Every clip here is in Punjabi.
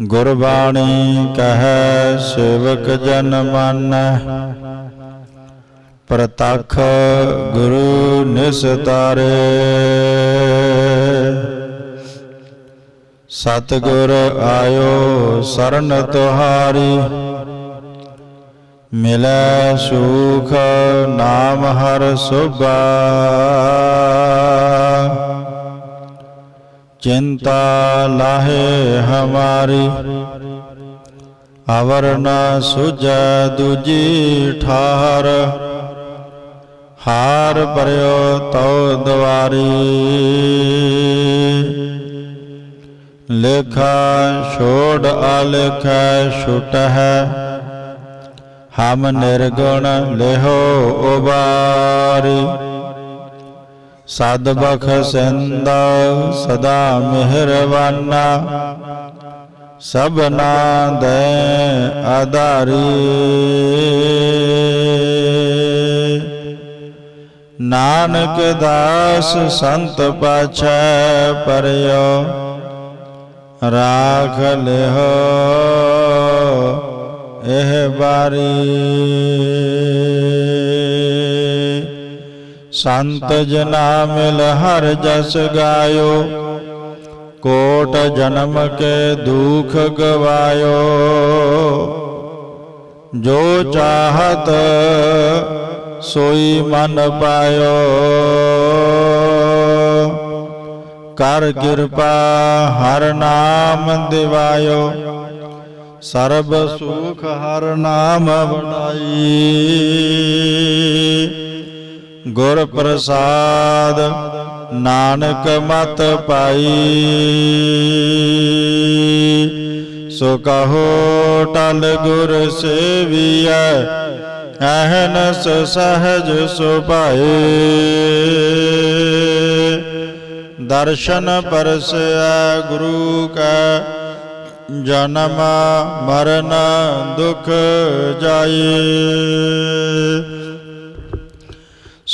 ਗੁਰਬਾਣੀ ਕਹੈ, ਸੇਵਕ ਜਨ ਮਨ। ਪ੍ਰਤਖ ਗੁਰੂ ਨਿਸਤਾਰੇ। ਸਤਿਗੁਰ ਆਇਓ ਸਰਨ ਤੁਹਾਰੀ। ਮਿਲੈ ਸੁਖ ਨਾਮ ਹਰ ਸੁਭਾ। ਚਿੰਤਾ ਲਾਹੇ ਹਮਾਰੀ, ਅਵਰ ਨ ਸੁਜੈ ਦੂਜੀ ਠਾਰ। ਹਾਰ ਪਰਿਓ ਤਉ ਦਵਾਰੀ। ਲੇਖਾ ਛੋੜ ਆਲੇਖੈ ਛੁਟ ਹੈ ਹਮ ਨਿਰਗੁਣ ਲਿਹੋ ਉਬਾਰੀ। ਸਦ ਬਖਸ਼ੰਦਾ ਸਦਾ ਮਿਹਰਬਾਨਾ ਸਭਨਾ ਦੇ ਆਧਾਰੀ। ਨਾਨਕ ਦਾਸ ਸੰਤ ਪਾਛੈ ਪਰਿਓ, ਰਾਖ ਲਿਓ ਇਹ ਬਾਰੀ ਸੰਤ ਜਨਾ ਮਿਲ ਹਰ ਜਸ ਗਾਇਓ। ਕੋਟ ਜਨਮ ਕੇ ਦੁਖ ਗਵਾਇਓ। ਜੋ ਚਾਹਤ ਸੋਈ ਮਨ ਪਾਇਓ। ਕਰ ਕਿਰਪਾ ਹਰ ਨਾਮ ਦਿਵਾਇਓ। ਸਰਬ ਸੁਖ ਹਰ ਨਾਮ ਵਡਾਈ ਗੁਰ ਪ੍ਰਸਾਦ, ਨਾਨਕ ਮਤ ਪਾਈ। ਸੋ ਕਹੋ ਟਲ ਗੁਰ ਸੇਵੀਐ, ਅਹਨਸ ਸਹਜ ਸੁਭਾਏ। ਦਰਸ਼ਨ ਪਰਸੈ ਗੁਰੂ ਕੈ, ਜਨਮ ਮਰਨ ਦੁਖ ਜਾਏ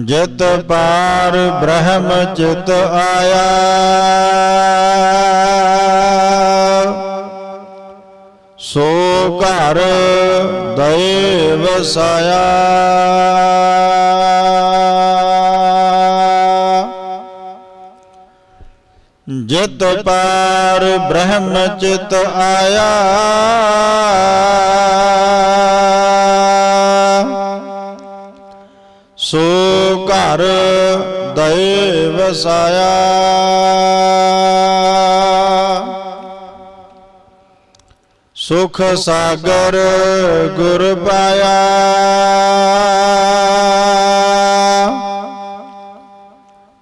ਜਿਤ ਪਾਰ ਬ੍ਰਹਮ ਚਿਤ ਆਇਆ। ਸੋ ਘਰ ਦਏ ਵਸਾਇਆ ਜਿਤ ਪਾਰ ਬ੍ਰਹਮ ਚਿਤ ਆਇਆ। ਸੋ ਘਰ ਦਏ ਵਸਾਇਆ ਸੁਖ ਸਾਗਰ ਗੁਰ ਪਾਇਆ।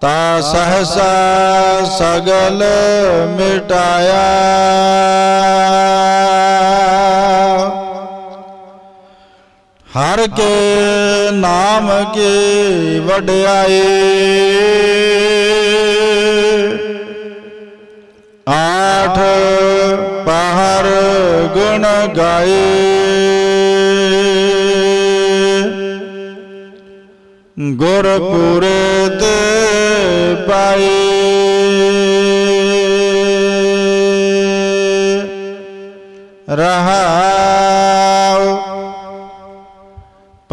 ਤਾ ਸਹਸਾ ਸਗਲ ਮਿਟਾਇਆ। ਹਰ ਕੇ ਨਾਮ ਕੀ ਵਡਿਆਈ ਆਠ ਪਹਰ ਗੁਣ ਗਾਏ। ਗੁਰ